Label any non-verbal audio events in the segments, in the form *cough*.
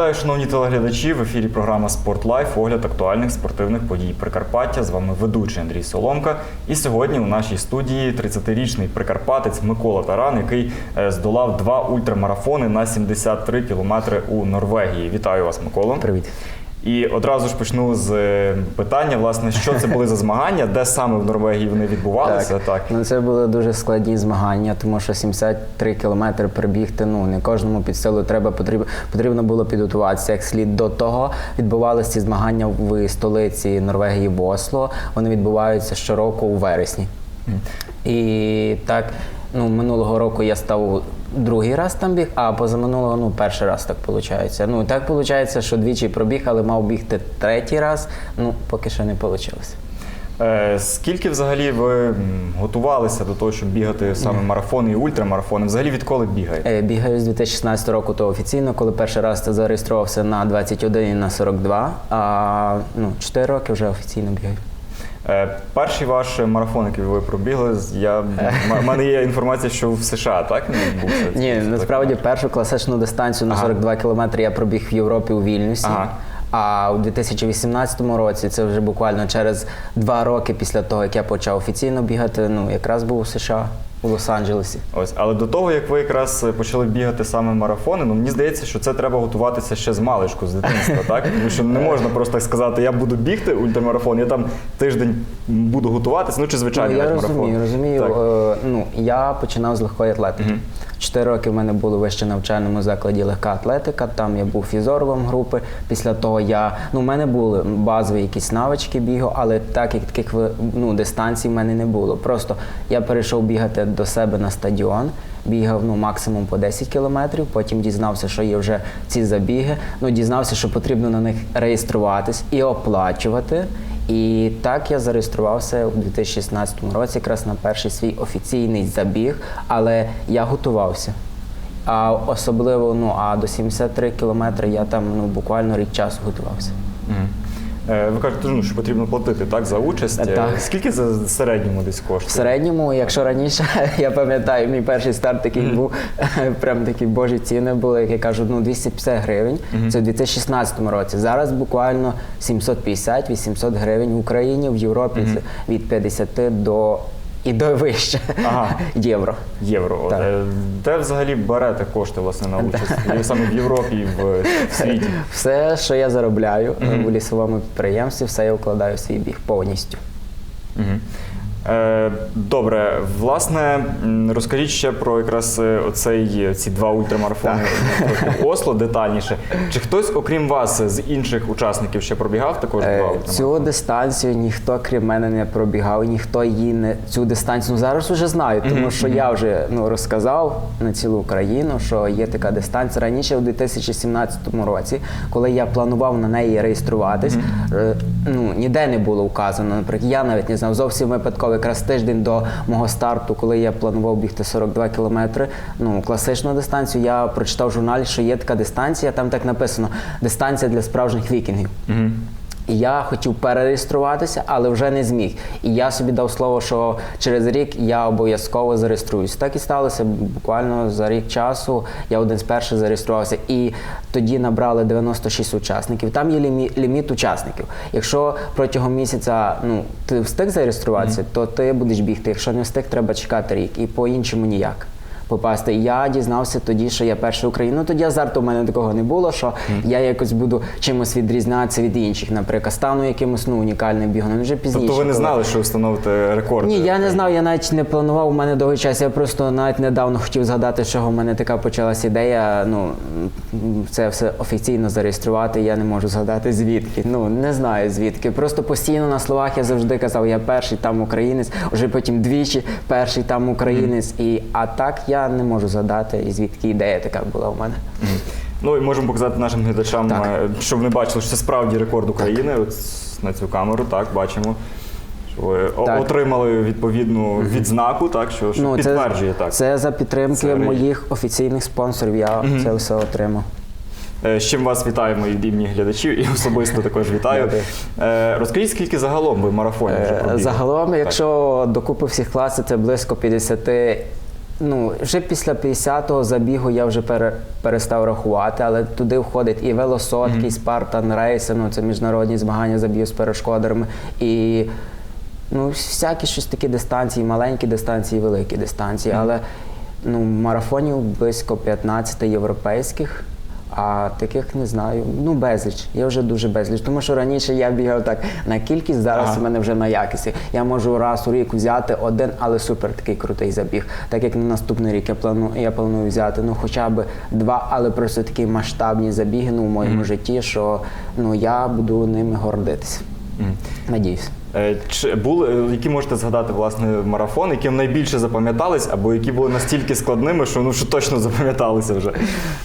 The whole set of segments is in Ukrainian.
Вітаю, шановні телеглядачі. В ефірі програма Спортлайф, Огляд актуальних спортивних подій Прикарпаття. З вами ведучий Андрій Соломка. І сьогодні у нашій студії 30-річний прикарпатець Микола Таран, який е, здолав два ультрамарафони на 73 кілометри у Норвегії. Вітаю вас, Микола. Привіт. І одразу ж почну з е, питання, власне, що це були за змагання, де саме в Норвегії вони відбувалися. Так. Ну це були дуже складні змагання, тому що 73 кілометри перебігти. Ну не кожному під силу треба потрібно потрібно було підготуватися як слід. До того відбувалися ці змагання в столиці Норвегії в Осло. Вони відбуваються щороку у вересні. І так, ну минулого року я став другий раз там біг, а позаминулого ну перший раз так виходить. Ну так виходить, що двічі пробіг, але мав бігти третій раз. Ну поки що не вийшло. Е, Скільки взагалі ви готувалися до того, щоб бігати саме марафони і ультрамарафони? Взагалі відколи бігаєте? Е, Бігаю з 2016 року, то офіційно, коли перший раз зареєструвався на 21 і на 42, а ну, 4 роки вже офіційно бігаю. Е, Перший ваш марафон, який ви пробігли, я в мене є інформація, що в США, так був? Ні, насправді першу класичну дистанцію на Ага. 42 кілометри я пробіг в Європі у Вільнюсі. Ага. А у 2018 році, це вже буквально через два роки після того, як я почав офіційно бігати, ну якраз був у США, у Лос-Анджелесі. Ось, але до того, як ви якраз почали бігати саме марафони, ну мені здається, що це треба готуватися ще з маличку, з дитинства, так? Тому що не можна просто так сказати, я буду бігти ультрамарафон, я там тиждень буду готуватися, ну чи звичайно Ну, я розумію, марафон. розумію. Так. Е, ну, я починав з легкої атлетики. Чотири роки в мене було в вище навчальному закладі легка атлетика. Там я був фізоровим групи. Після того я ну, в мене були базові якісь навички бігу, але так як таких ну, дистанцій в мене не було. Просто я перейшов бігати до себе на стадіон. Бігав ну максимум по 10 кілометрів. Потім дізнався, що є вже ці забіги. Ну дізнався, що потрібно на них реєструватись і оплачувати. І так я зареєструвався у 2016 році, якраз на перший свій офіційний забіг, але я готувався. А особливо ну, а до 73 кілометри я там ну, буквально рік часу готувався. Мгм. Е, Ви кажете, ну, що потрібно платити так, за участь. Е, Так. Скільки за середньому десь В середньому, якщо раніше, *laughs* я пам'ятаю, мій перший старт такий був, *laughs* прям такі божі ціни були, як я кажу, ну 250 гривень. Це в 2016 році. Зараз буквально 750-800 гривень в Україні, в Європі це від 50 до і до вище Ага. *laughs* євро. Євро. Так. е, Де взагалі берете кошти власне на *laughs* участь? І саме в Європі і в, в світі. Все, що я заробляю в лісовому підприємстві, все я вкладаю в свій біг повністю. Мгм. Е, Добре, власне, розкажіть ще про якраз е, оцей ці два ультрамарафони Осло детальніше. Чи хтось, окрім вас, з інших учасників ще пробігав також два Е, ультрамарафони? Цю дистанцію ніхто крім мене не пробігав, ніхто її не цю дистанцію ну, зараз вже знаю, тому що я вже ну розказав на цілу Україну, що є така дистанція. Раніше у 2017 році, коли я планував на неї реєструватись, е, ну ніде не було указано. Наприклад, я навіть не знав зовсім випадково, якраз тиждень до мого старту, коли я планував бігти 42 кілометри, ну класичну дистанцію, я прочитав в журналі, що є така дистанція. Там так написано: дистанція для справжніх вікінгів. Мгм. І я хотів перереєструватися, але вже не зміг. І я собі дав слово, що через рік я обов'язково зареєструюсь. Так і сталося. Буквально за рік часу я один з перших зареєструвався. І тоді набрали 96 учасників. Там є лімі- ліміт учасників. Якщо протягом місяця ну, ти встиг зареєструватися, то ти будеш бігти. Якщо не встиг, треба чекати рік. І по-іншому ніяк. Попасти. І я дізнався тоді, що я перший Україн. Ну тоді азарту у мене такого не було, що я якось буду чимось відрізнятися від інших, наприклад, стану якимось ну, унікальним бігуном. Вже пізніше. Тобто ви не знали, що ви встановите рекорд? Ні, я не знав, я навіть не планував у мене довгий час. Я просто навіть недавно хотів згадати, чого в мене така почалась ідея. Ну це все офіційно зареєструвати. Я не можу згадати звідки. Ну не знаю звідки. Просто постійно на словах я завжди казав, я перший там українець, вже потім двічі перший там українець. І а так я не можу згадати, і звідки ідея така була у мене. Ну і можемо показати нашим глядачам, Так. е, щоб вони бачили, що це справді рекорд України. От на цю камеру, так, бачимо. Що ви Так. отримали відповідну відзнаку, так, що, що підтверджує це, так. це за підтримки Це моїх офіційних спонсорів. Я це все отримав. Е, З чим вас вітаємо від імені глядачів і особисто також вітаю. Е, Розкажіть, скільки загалом ви марафонів вже пробігли? Загалом, якщо докупи всіх класів, це близько 50 Ну, вже після 50-го забігу я вже пере, перестав рахувати, але туди входить і велосотки, і Спартан рейси, ну це міжнародні змагання забігу з перешкодами. І ну, всякі щось такі дистанції, маленькі дистанції, великі дистанції. Але ну, марафонів близько 15 європейських. А таких не знаю. Ну, безліч. Я вже дуже безліч. Тому що раніше я бігав так на кількість, зараз Ага. в мене вже на якісті. Я можу раз у рік взяти один, але супер такий крутий забіг. Так як на наступний рік я планую, я планую взяти ну хоча б два, але просто такі масштабні забіги ну, в моєму житті, що ну я буду ними гордитися. Мгм. Надіюсь. Е, Чи були, е, які можете згадати власне марафон, які вам найбільше запам'ятались, або які були настільки складними, що ну що точно запам'яталися вже?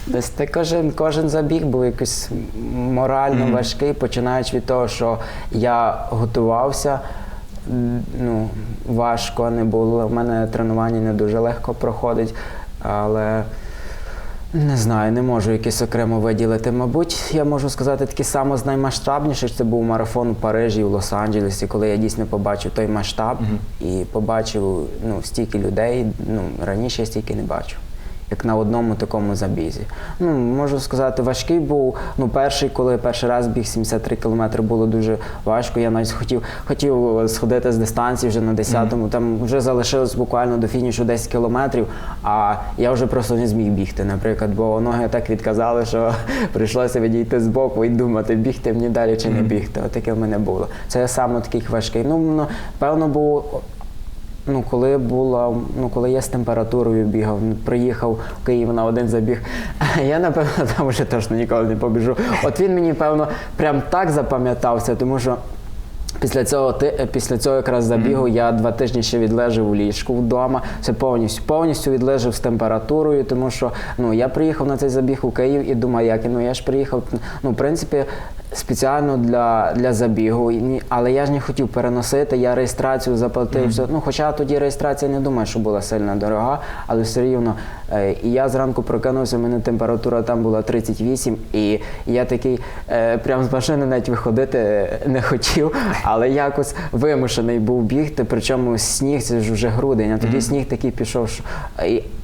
Десь те кожен, кожен забіг був якийсь морально важкий, починаючи від того, що я готувався. Ну, важко не було. У мене тренування не дуже легко проходить, але не знаю, не можу якесь окремо виділити. Мабуть, я можу сказати такі саме з наймасштабніших. Це був марафон у Парижі, в Лос-Анджелесі, коли я дійсно побачив той масштаб і побачив ну, стільки людей. Ну, раніше я стільки не бачив. Як на одному такому забізі. Ну, можу сказати, важкий був. Ну, перший, коли перший раз біг 73 кілометри, було дуже важко. Я навіть хотів, хотів сходити з дистанції вже на 10-му. Там вже залишилось буквально до фінішу 10 кілометрів, а я вже просто не зміг бігти, наприклад, бо ноги так відказали, що *laughs* прийшлося відійти з боку і думати, бігти мені далі чи не бігти. Отаке в мене було. Це саме такий важкий. Ну, ну, певно, був Ну, коли була, ну коли я з температурою бігав, приїхав в Київ на один забіг, *laughs* я напевно *laughs* там вже точно ніколи не побіжу. От він мені, певно, прям так запам'ятався, тому що. Після цього ти е, після цього якраз забігу я два тижні ще відлежав у ліжку вдома. Все повністю повністю відлежав з температурою, тому що ну я приїхав на цей забіг у Київ і думаю, як ну я ж приїхав. Ну, в принципі, спеціально для, для забігу, але я ж не хотів переносити. Я реєстрацію заплатив. все. Ну, хоча тоді реєстрація не думаю, що була сильно дорога, але все рівно. Е, і я зранку прокинувся, у мене температура там була 38, і я такий е, прям з машини навіть виходити не хотів, але якось вимушений був бігти. Причому сніг це ж вже грудень, а тоді сніг такий пішов, що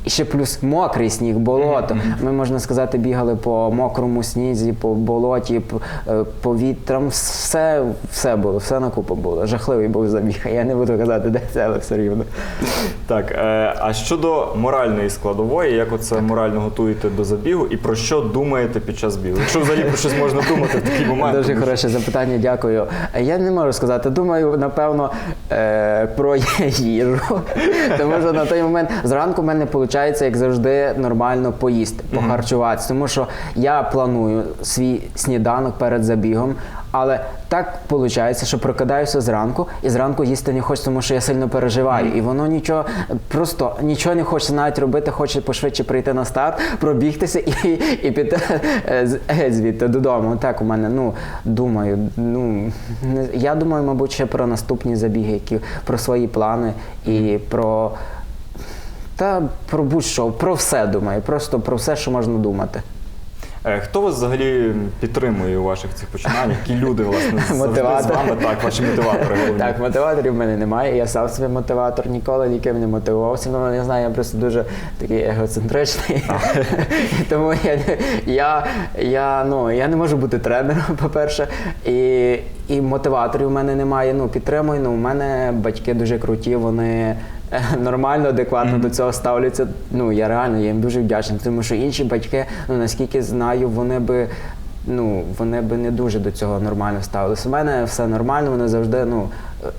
і ще плюс мокрий сніг, болото. Ми можна сказати, бігали по мокрому снізі, по болоті, по, е, повітрям. Все, все було, все на купу було. Жахливий був забіг. Я не буду казати, де це, але все рівно. Так, е, а щодо моральної складової, як оце морально готуєте до забігу і про що думаєте під час бігу? Якщо взагалі про щось можна думати в такий момент. Дуже хороше запитання, дякую. Я не можу сказати. Думаю, напевно, е, про *laughs* їжу. Тому що на той момент зранку в мене виходить, як завжди, нормально поїсти, похарчуватися. Тому що я планую свій сніданок перед забігом. Але так виходить, що прокидаюся зранку, і зранку їсти не хочу, тому що я сильно переживаю. І воно нічого, просто нічого не хочеться навіть робити, хоче пошвидше прийти на старт, пробігтися і, і піти е, геть звідти додому. Так у мене, ну думаю, ну я думаю, мабуть, ще про наступні забіги, які про свої плани і про. Та про будь-що, про все думаю, просто про все, що можна думати. Е, Хто вас взагалі підтримує у ваших цих починаннях? Які люди, власне, з вами? Так, ваші мотиватори. Так, мотиваторів в мене немає. Я сам собі мотиватор, ніколи ніким не мотивувався. Ну, не знаю, я просто дуже такий егоцентричний. *laughs* Тому я, не- я, я, ну, я не можу бути тренером, *laughs* по-перше. І, і мотиваторів в мене немає. Ну, підтримую. Ну, у мене батьки дуже круті, вони. *laughs* Нормально, адекватно до цього ставляться. Ну я реально я їм дуже вдячний, тому що інші батьки, ну наскільки знаю, вони би ну вони би не дуже до цього нормально ставилися. У мене все нормально, вони завжди ну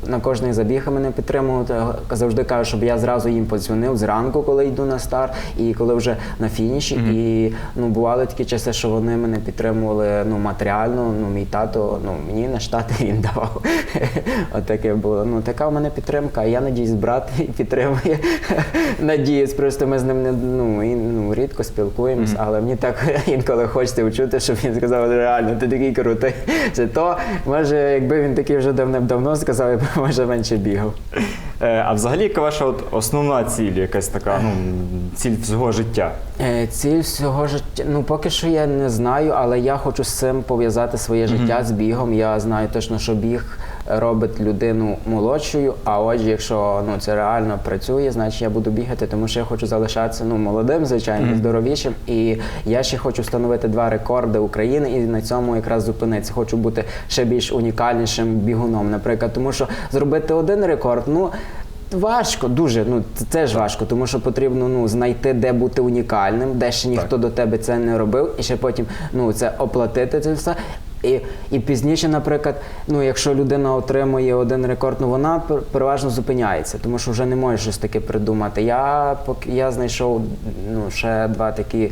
на кожний забіг мене підтримують. е, Завжди кажуть, щоб я зразу їм подзвонив зранку, коли йду на старт, і коли вже на фініші. І ну бували такі часи, що вони мене підтримували ну матеріально. Ну мій тато, ну мені на штати він давав. *laughs* От таке було. Ну така в мене підтримка. Я надіюсь, брат *laughs* підтримує. Надіюсь, просто ми з ним не ну, і, ну рідко спілкуємось, але мені так *laughs* інколи хочеться почути, щоб він сказав, реально, ти такий крутий. Це то, може, якби він такий вже давним-давно сказав, я *laughs* менше бігав. Е, А взагалі, яка ваша от основна ціль, якась така ну, ціль всього життя? Е, Ціль всього життя. Ну поки що я не знаю, але я хочу з цим пов'язати своє життя з бігом. Я знаю точно, що біг робить людину молодшою. А отже, якщо ну це реально працює, значить я буду бігати, тому що я хочу залишатися ну молодим, звичайно, здоровішим. І я ще хочу встановити два рекорди України і на цьому якраз зупинитися. Хочу бути ще більш унікальнішим бігуном, наприклад, тому що зробити один рекорд, ну. Важко, дуже. Ну це теж важко, тому що потрібно ну знайти, де бути унікальним, де ще ніхто до тебе це не робив, і ще потім ну це оплатити це все. І, і пізніше, наприклад, ну якщо людина отримує один рекорд, ну вона переважно зупиняється, тому що вже не може щось таке придумати. Я поки я знайшов ну ще два такі.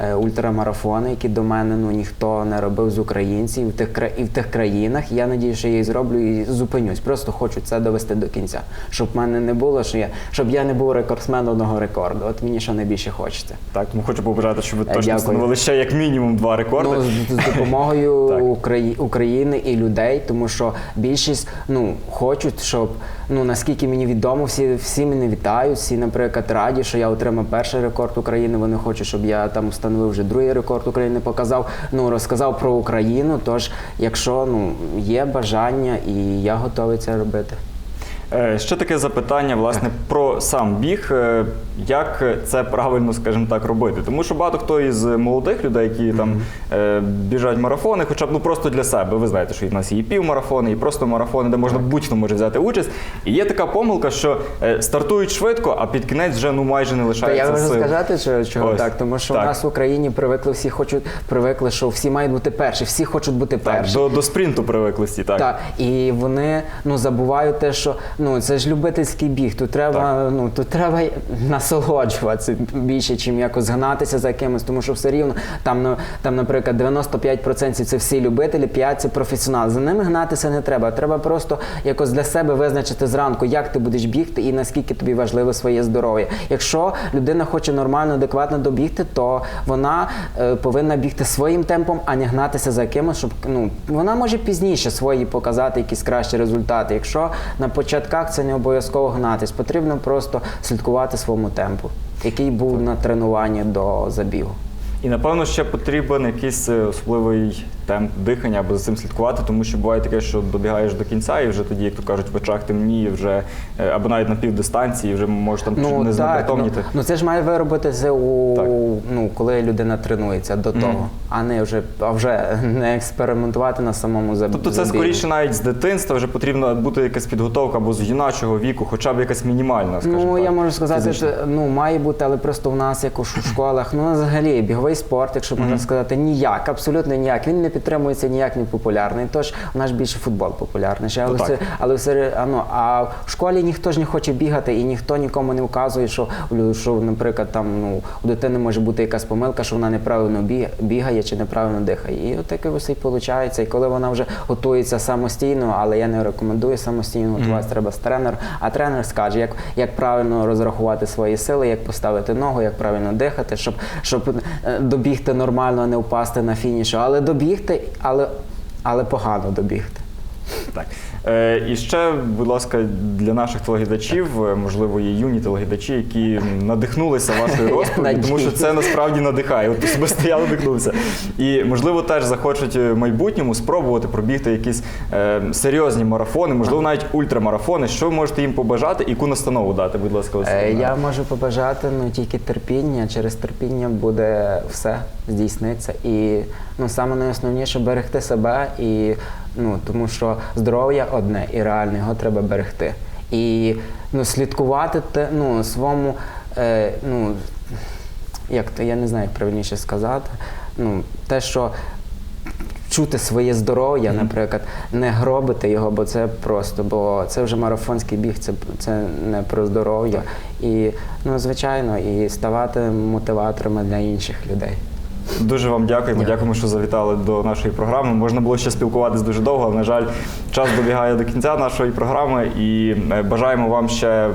Е, Ультрамарафони, які до мене ну ніхто не робив з українців в тих і в тих країнах. Я надію, що я її зроблю і зупинюсь. Просто хочу це довести до кінця, щоб в мене не було, що я щоб я не був рекордсменом одного рекорду. От мені що найбільше хочеться. Так, тому хочу побажати, щоб ви точно дякую. встановили ще як мінімум два рекорди. Ну, з, з допомогою *laughs* Украї... України і людей, тому що більшість ну хочуть, щоб ну наскільки мені відомо, всі всі мене вітають, всі, наприклад, раді, що я отримав перший рекорд України. Вони хочуть, щоб я там встановив вже другий рекорд України, показав, ну розказав про Україну. Тож, якщо ну є бажання, і я готовий це робити. Е, Ще таке запитання, власне, про сам біг. Е, Як це правильно, скажімо так, робити? Тому що багато хто із молодих людей, які там е, біжать марафони, хоча б ну просто для себе. Ви знаєте, що в нас є і півмарафони, і просто марафони, де можна будь-хто може взяти участь. І є така помилка, що стартують швидко, а під кінець вже ну майже не лишається я можу сил. сказати, що чого Ось, так, тому що так. у нас в Україні привикли всі хочуть привикли, що всі мають бути перші, всі хочуть бути Так, перші. до, до спринту привикли всі, так. Так, і вони ну забувають те, що ну це ж любительський біг. Тут треба, ну тут треба насолоджуватися більше, чим якось гнатися за кимось, тому що все рівно там, ну, там, наприклад, 95% це всі любителі, 5% це професіонали. За ними гнатися не треба. Треба просто якось для себе визначити зранку, як ти будеш бігти і наскільки тобі важливе своє здоров'я. Якщо людина хоче нормально, адекватно добігти, то вона е, повинна бігти своїм темпом, а не гнатися за кимось, щоб ну вона може пізніше свої показати якісь кращі результати. Якщо на початках це не обов'язково гнатись, потрібно просто слідкувати своєму темпу, який був на тренуванні до забігу. І напевно ще потрібен якийсь е, особливий темп дихання, аби за цим слідкувати, тому що буває таке, що добігаєш до кінця, і вже тоді, як то кажуть, в очах темніє, вже е, або навіть на півдистанції, вже можеш там чуть не ну, знепритомніти. ну, ну це ж має виробитися у Так. ну коли людина тренується до того, а не вже а вже *laughs* не експериментувати на самому забігу. Тобто це скоріше навіть з дитинства вже потрібна бути якась підготовка або з юначого віку, хоча б якась мінімальна, скажімо Ну так. я можу сказати, фізична. що ну має бути, але просто в нас, як у школах, ну взагалі біговий спорт, якщо можна сказати, ніяк, абсолютно ніяк. Він не підтримується ніяк не популярний. Тож у нас більше футбол популярніший. Але Ну, все, але все а, ну, а в школі ніхто ж не хоче бігати, і ніхто нікому не вказує, що що, наприклад, там ну у дитини може бути якась помилка, що вона неправильно бігає чи неправильно дихає. І от таке ось і виходить. І коли вона вже готується самостійно, але я не рекомендую самостійно готуватися, треба з тренером. А тренер скаже, як, як правильно розрахувати свої сили, як поставити ногу, як правильно дихати, щоб, щоб е, добігти нормально, а не впасти на фініші. Але добігти, але, але погано добігти. Так. Е, і ще, будь ласка, для наших телеглядачів, е, можливо, є юні телеглядачі, які надихнулися вашою *laughs* розповіддю, тому що це насправді надихає. От особисто я надихнувся. І, можливо, теж захочуть в майбутньому спробувати пробігти якісь е, серйозні марафони, можливо, навіть ультрамарафони. Що ви можете їм побажати і яку настанову дати, будь ласка, Е, Я можу побажати ну, тільки терпіння. Через терпіння буде все здійсниться. І ну, саме найосновніше берегти себе, і, ну, тому що здоров'я одне і реально його треба берегти. І ну, слідкувати те, ну, своєму, е, ну, як то, я не знаю, як правильніше сказати. Ну, те, що чути своє здоров'я, наприклад, не гробити його, бо це просто, бо це вже марафонський біг, це, це не про здоров'я. І, ну, звичайно, і ставати мотиваторами для інших людей. Дуже вам дякуємо. Дякую. Дякуємо, що завітали до нашої програми. Можна було ще спілкуватись дуже довго, але, на жаль, час добігає до кінця нашої програми. І е, бажаємо вам ще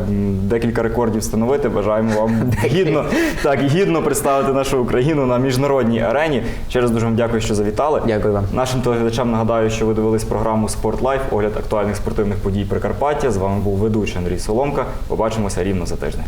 декілька рекордів встановити. Бажаємо вам гідно, так, гідно представити нашу Україну на міжнародній арені. Ще раз дуже вам дякую, що завітали. Дякую вам. Нашим телеглядачам нагадаю, що ви дивились програму Спорт Лайф, огляд актуальних спортивних подій Прикарпаття. З вами був ведучий Андрій Соломка. Побачимося рівно за тиждень.